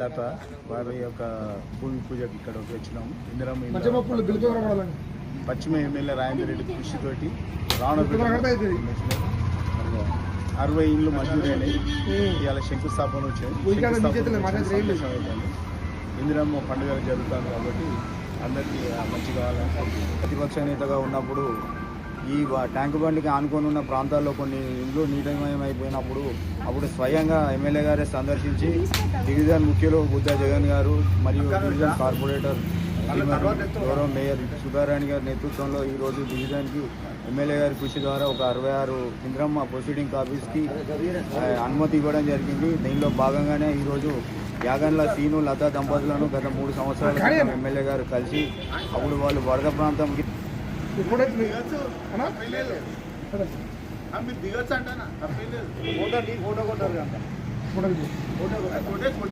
లత వారి యొక్క భూమి పూజకి ఇక్కడ వచ్చినాం ఇందిరం మధ్యమ పుల్లు బిల్లు కనబడాలండి. పశ్చిమ ఎమ్మెల్యే రాజేంద్ర రెడ్డి కృషితోటి రావణ. అరవై ఇండ్లు మంజూరు అయినాయి. ఇవాళ శంకుస్థాపన వచ్చాయి. ఇందిరమ్మ పండుగ జరుగుతుంది కాబట్టి అందరికీ మంచి కావాలని ప్రతిపక్ష నేతగా ఉన్నప్పుడు ఈ ట్యాంక్ బండికి ఆనుకొని ఉన్న ప్రాంతాల్లో కొన్ని ఇండ్లు నీటమయం అయిపోయినప్పుడు అప్పుడు స్వయంగా ఎమ్మెల్యే గారే సందర్శించి డివిజన్ ముఖ్యులు బుద్ధ జగన్ గారు మరియు డివిజన్ కార్పొరేటర్ గౌరవ మేయర్ సుధారాణి గారి నేతృత్వంలో ఈరోజు డివిజన్కి ఎమ్మెల్యే గారి కృషి ద్వారా ఒక అరవై ఆరు ఇంద్రమ్మ ప్రొసీడింగ్ ఆఫీస్కి అనుమతి ఇవ్వడం జరిగింది. దీనిలో భాగంగానే ఈరోజు యాగండ్ల సీను లతా దంపతులను గత మూడు సంవత్సరాల క్రితం ఎమ్మెల్యే గారు కలిసి అప్పుడు వాళ్ళు వరద ప్రాంతంకి ఇప్పుడైతే మీ- అన్నా? సరే. దిగచ్చు అంటానా ఫోటో ఇది.